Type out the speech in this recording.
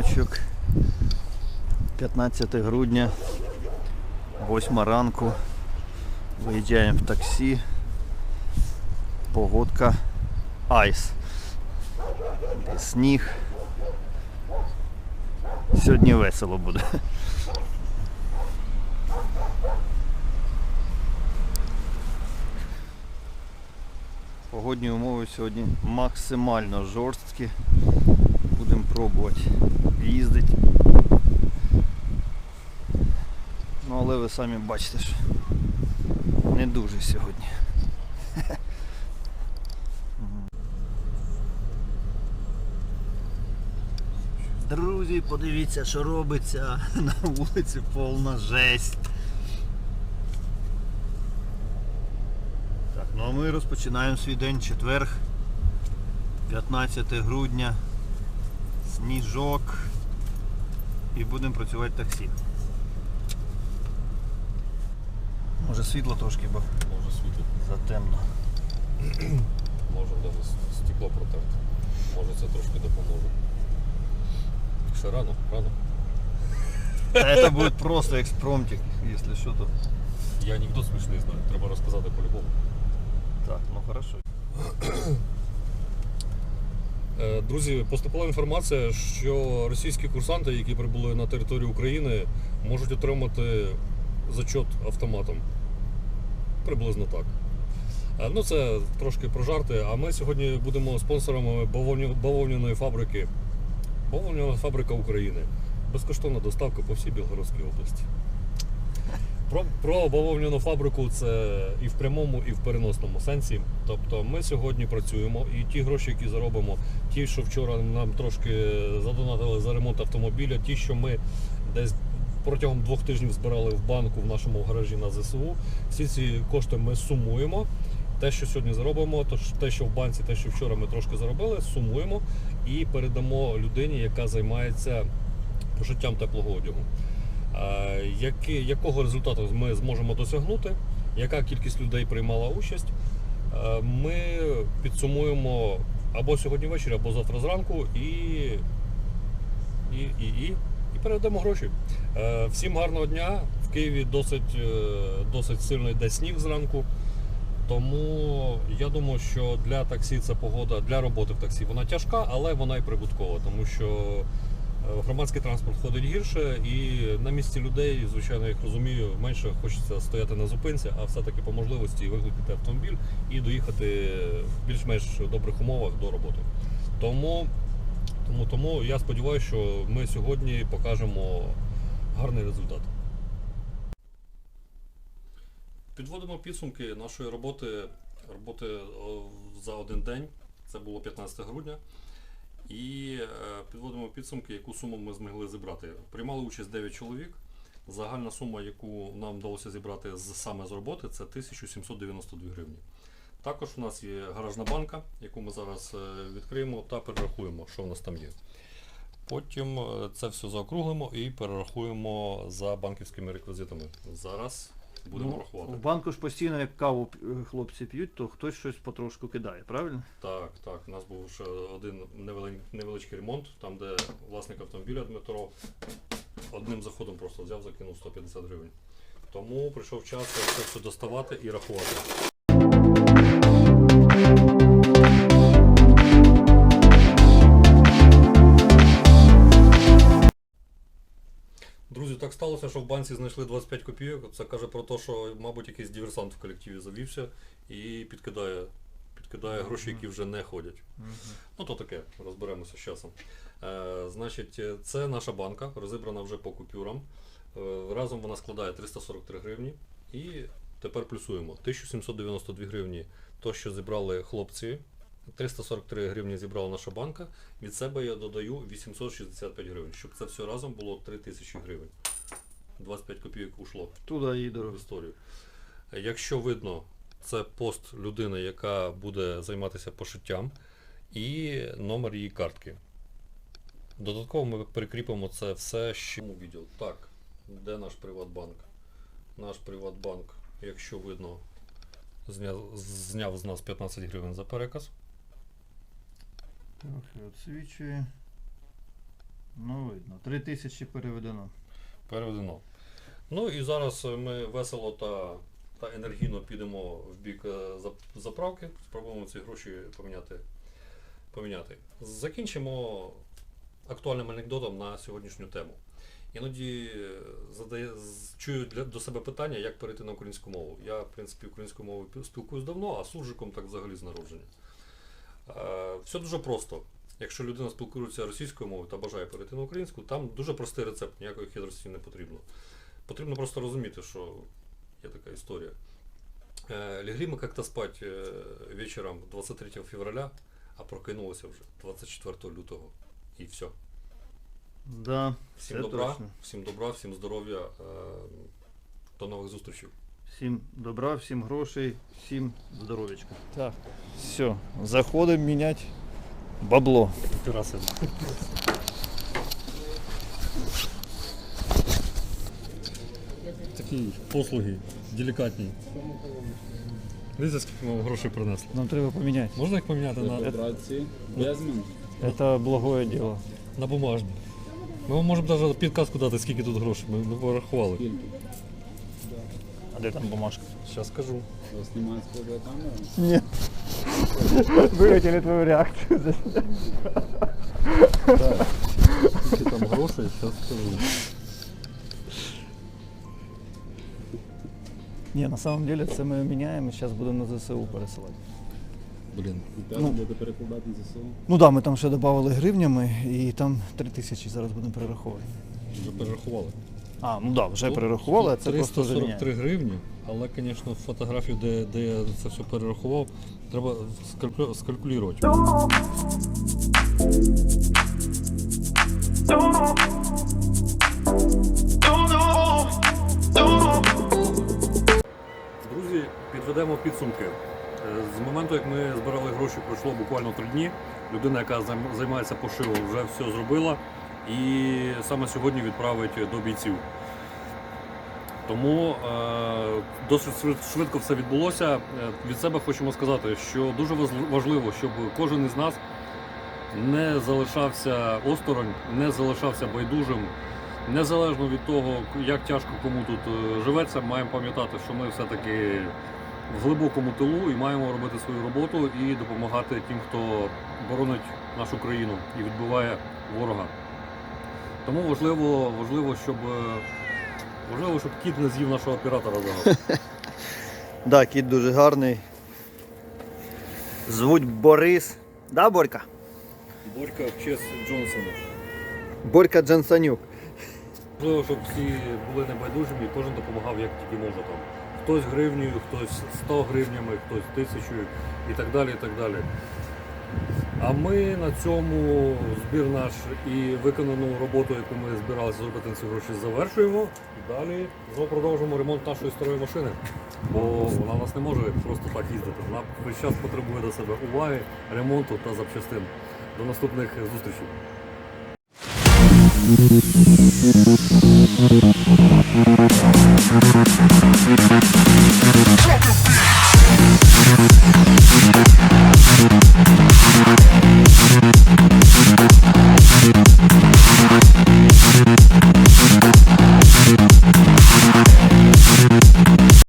раночок. 15 грудня, 8 ранку. Виїжджаємо в таксі. Погодка айс. Де Сніг. Сьогодні весело буде. Погодні умови сьогодні максимально жорсткі. Будемо пробувати їздити. Ну але ви самі бачите, що не дуже сьогодні. Друзі, подивіться, що робиться на вулиці повна жесть. Так, ну а ми розпочинаємо свій день четверг, 15 грудня, сніжок і будемо працювати таксі. Може світло трошки, бо Може світло, затемно. може навіть стекло протерти. Може це трошки допоможе. Ще рано, рано. Это будет просто экспромтик, если что то. Я анекдот смішний знаю, треба розказати по-любому. Так, ну хорошо. Е, Друзі, поступила інформація, що російські курсанти, які прибули на територію України, можуть отримати зачот автоматом. Приблизно так. Е, Ну, це трошки про жарти. А ми сьогодні будемо спонсорами бавовня- бавовняної фабрики. Бавовняна фабрика України. Безкоштовна доставка по всій Білгородській області. Про, про бавовняну фабрику це і в прямому, і в переносному сенсі. Тобто ми сьогодні працюємо, і ті гроші, які заробимо, ті, що вчора нам трошки задонатили за ремонт автомобіля, ті, що ми десь протягом двох тижнів збирали в банку в нашому гаражі на ЗСУ, всі ці кошти ми сумуємо. Те, що сьогодні заробимо, то те, що в банці, те, що вчора ми трошки заробили, сумуємо і передамо людині, яка займається пошиттям теплого одягу. Які, якого результату ми зможемо досягнути, яка кількість людей приймала участь, ми підсумуємо або сьогодні ввечері, або завтра зранку і, і, і, і, і передамо гроші. Всім гарного дня. В Києві досить, е, досить сильно йде сніг зранку. Тому я думаю, що для таксі це погода для роботи в таксі вона тяжка, але вона і прибуткова, тому що е, громадський транспорт ходить гірше, і на місці людей, звичайно, їх розумію, менше хочеться стояти на зупинці, а все-таки по можливості викликати автомобіль і доїхати в більш-менш добрих умовах до роботи. Тому, тому, тому я сподіваюся, що ми сьогодні покажемо гарний результат. Підводимо підсумки нашої роботи, роботи за один день. Це було 15 грудня. І е, підводимо підсумки, яку суму ми змогли зібрати. Приймали участь 9 чоловік. Загальна сума, яку нам вдалося зібрати з, саме з роботи, це 1792 гривні. Також у нас є гаражна банка, яку ми зараз е, відкриємо та перерахуємо, що в нас там є. Потім е, це все заокруглимо і перерахуємо за банківськими реквізитами. Зараз будемо рахувати. Ну, в банку ж постійно, як каву е, хлопці п'ють, то хтось щось потрошку кидає, правильно? Так, так. У нас був ще один невеличкий ремонт, там, де власник автомобіля Дмитро одним заходом просто взяв, закинув 150 гривень. Тому прийшов час це все доставати і рахувати. Так сталося, що в банці знайшли 25 копійок. Це каже про те, що, мабуть, якийсь диверсант в колективі завівся і підкидає, підкидає гроші, які вже не ходять. Ну, то таке, розберемося з часом. Е, значить, це наша банка, розібрана вже по купюрам. Е, разом вона складає 343 гривні. І тепер плюсуємо 1792 гривні, то, що зібрали хлопці. 343 гривні зібрала наша банка. Від себе я додаю 865 гривень, щоб це все разом було 3000 гривень. 25 копійок ушло Туди і в дорога. історію. Якщо видно, це пост людини, яка буде займатися пошиттям, і номер її картки. Додатково ми прикріпимо це все ще у відділ. Так, де наш Приватбанк? Наш Приватбанк, якщо видно, зняв, зняв з нас 15 гривень за переказ. Трохи відсвічує. Ну, видно. Три тисячі переведено. переведено. Ну і зараз ми весело та, та енергійно підемо в бік е, заправки, спробуємо ці гроші поміняти. поміняти. Закінчимо актуальним анекдотом на сьогоднішню тему. Іноді е, задає, чую для, до себе питання, як перейти на українську мову. Я, в принципі, українською мовою спілкуюсь давно, а суржиком так взагалі з народження. Е, все дуже просто. Якщо людина спілкується російською мовою та бажає перейти на українську, там дуже простий рецепт, ніякої хитрості не потрібно Потрібно просто розуміти, що є така історія. Э, Легли мы как-то спать э, вечером 23 февраля, а прокинулося вже 24 лютого. І все. Да, Всім це добра, точно. всім добра, всім здоров'я. е, До нових зустрічей. Всім добра, всім грошей, всім здоров'ячка. Так, все, заходимо міняти бабло. Тераси. Такі послуги делікатні. Дивіться, скільки вам грошей принесли. Нам треба поміняти. Можна їх поміняти на. Безмен. Це благое діло. на бумажні? Ми вам можемо навіть підказку дати, скільки тут грошей. Ми не порахували. Скільки? А де там бумажка? Зараз скажу. З камеру? Ні. Ви хотіли твою реакцію. Скільки там грошей, зараз скажу. Ні, на самом деле це ми міняємо, зараз будемо на ЗСУ пересилати. Блін. Теж будете перекладати на ЗСУ? Ну так, да, ми там ще додали гривнями і там 3 тисячі зараз будемо перераховувати. Вже перерахували. А, ну так, да, вже перерахували, а це просто вже міняємо. 343 гривні, але, звісно, фотографію, де, де я це все перерахував, треба скальку... скалькулювати. Друзі, підведемо підсумки. Е, З моменту, як ми збирали гроші, пройшло буквально три дні. Людина, яка займається пошивом, вже все зробила і саме сьогодні відправить до бійців. Тому е, досить швидко все відбулося. Е, Від себе хочемо сказати, що дуже важливо, щоб кожен із нас не залишався осторонь, не залишався байдужим. Незалежно від того, як тяжко кому тут живеться, маємо пам'ятати, що ми все-таки в глибокому тилу і маємо робити свою роботу і допомагати тим, хто боронить нашу країну і відбиває ворога. Тому важливо, важливо, щоб е, важливо, щоб кіт не з'їв нашого оператора зараз. Да, кіт дуже гарний. Звуть Борис. Да, Борька? Борька в честь Джонсона. Борька Джансанюк. Важливо, щоб всі були небайдужими і кожен допомагав як тільки може там. Хтось гривнею, хтось 100 гривнями, хтось тисячою і так далі. і так далі. А ми на цьому збір наш і виконану роботу, яку ми збиралися зробити на ці гроші, завершуємо. Далі знову продовжуємо ремонт нашої старої машини. Бо вона нас не може просто так їздити. Вона весь час потребує до себе уваги, ремонту та запчастин. До наступних зустрічей.